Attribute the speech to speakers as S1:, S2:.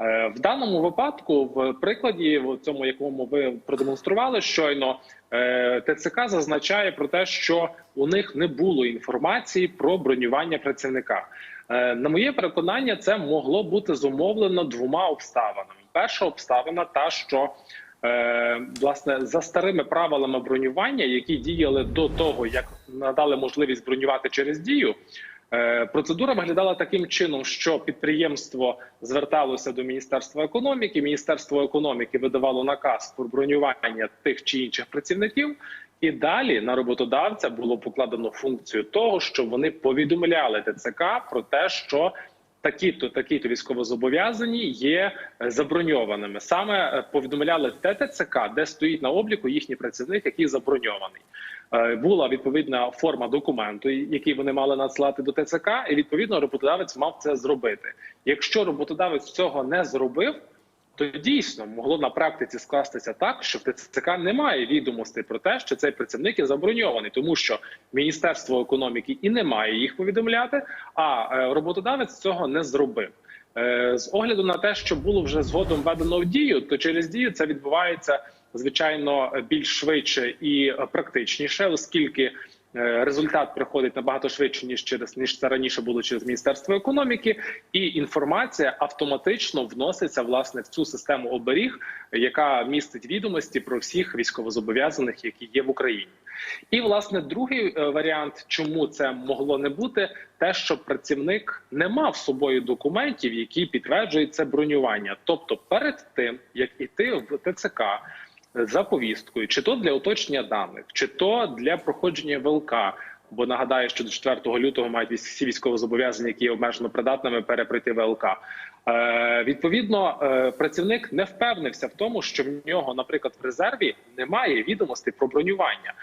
S1: Е, В даному випадку, в прикладі, в цьому якому ви продемонстрували щойно, е, ТЦК зазначає про те, що у них не було інформації про бронювання працівника. Е, На моє переконання, це могло бути зумовлено двома обставинами. Перша обставина та, що власне за старими правилами бронювання, які діяли до того, як надали можливість бронювати через дію. Е, Процедура виглядала таким чином, що підприємство зверталося до міністерства економіки. Міністерство економіки видавало наказ про бронювання тих чи інших працівників, і далі на роботодавця було покладено функцію того, що вони повідомляли ТЦК про те, що такі-то такі-то військовозобов'язані є е, заброньованими. Саме е, повідомляли те ТЦК, де стоїть на обліку їхній працівник, який заброньований. Е, Була відповідна форма документу, який вони мали надсилати до ТЦК, і відповідно роботодавець мав це зробити. Якщо роботодавець цього не зробив, то дійсно могло на практиці скластися так, що в ТЦК немає відомостей про те, що цей працівник є заброньований, тому що Міністерство економіки і не має їх повідомляти, а е, роботодавець цього не зробив. Е, З огляду на те, що було вже згодом введено в дію, то через дію це відбувається звичайно більш швидше і е, практичніше, оскільки результат приходить набагато швидше ніж через ніж це раніше було через міністерство економіки, і інформація автоматично вноситься власне в цю систему оберіг, яка містить відомості про всіх військовозобов'язаних, які є в Україні. І власне другий е, варіант, чому це могло не бути, те, що працівник не мав з собою документів, які підтверджують це бронювання. Тобто, перед тим як іти в ТЦК за повісткою, чи то для уточнення даних, чи то для проходження ВЛК. Бо нагадаю, що до 4 лютого мають всі військовозобов'язані, які є обмежено придатними, переприйти ВЛК. Е, відповідно, е, працівник не впевнився в тому, що в нього, наприклад, в резерві немає відомостей про бронювання.